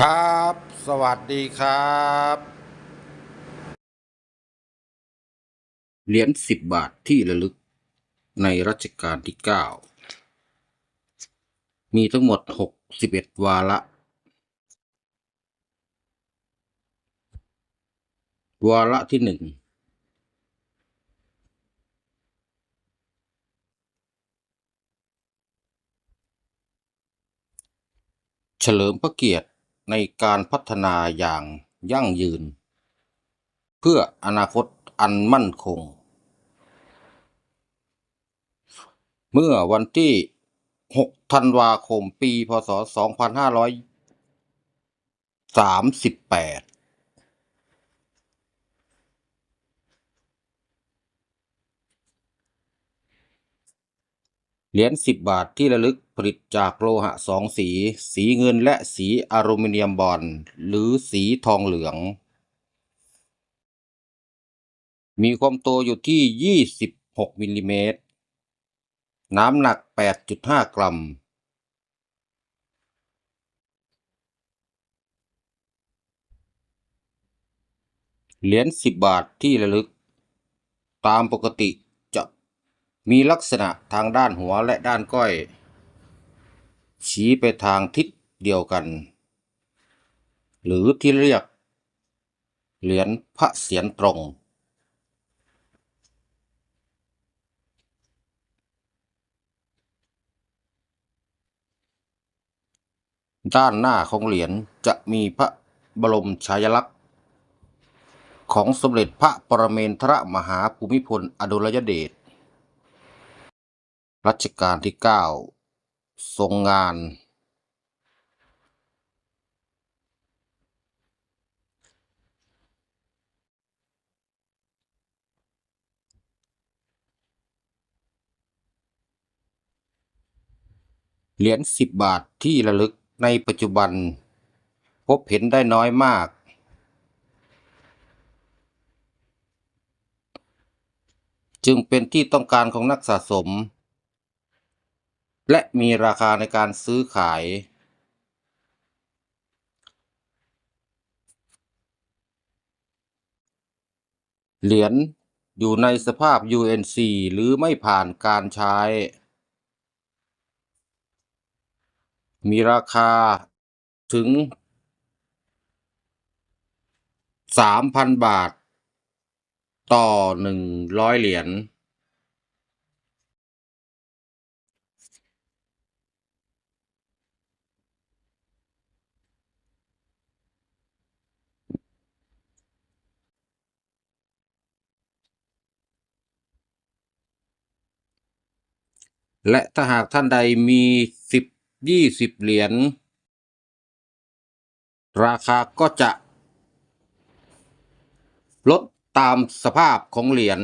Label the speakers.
Speaker 1: ครับ สวัสดีครับ เหรียญสิบบาทที่ระลึกในรัชกาลที่เก้ามีทั้งหมดหกสิบเอ็ดวาระ วาระที่หนึ่งเฉลิมพระเกียรติ ในการพัฒนาอย่างยั่งยืน เพื่ออนาคตอันมั่นคง เมื่อวันที่ 6 ธันวาคม ปี พศ 2538 เหรียญ10 บาทที่ระลึกผลิตจากโลหะสองสี สีเงินและสีอลูมิเนียมบอนด์หรือสีทองเหลือง มีความโตอยู่ที่ 26มิลลิเมตร น้ำหนัก 8.5 กรัม เหรียญ10 บาทที่ระลึก ตามปกติ มีลักษณะทางด้านหัวและด้านก้อย ชี้ไปทางทิศเดียวกัน หรือที่เรียก เหรียญพระเศียรตรง ด้านหน้าของเหรียญจะมีพระบรมฉายลักษณ์ ของสมเด็จพระปรเมนทรมหาภูมิพลอดุลยเดช รัชกาลที่เก้าทรงงาน เหรียญสิบบาทที่ระลึกในปัจจุบัน พบเห็นได้น้อยมากจึงเป็นที่ต้องการของนักสะสม และมีราคาในการซื้อขาย เหรียญอยู่ในสภาพ UNC หรือไม่ผ่านการใช้ มีราคาถึง 3,000 บาท ต่อ 100 เหรียญ และถ้าหากท่านใดมีสิบยี่สิบเหรียญราคาก็จะลดตามสภาพของเหรียญ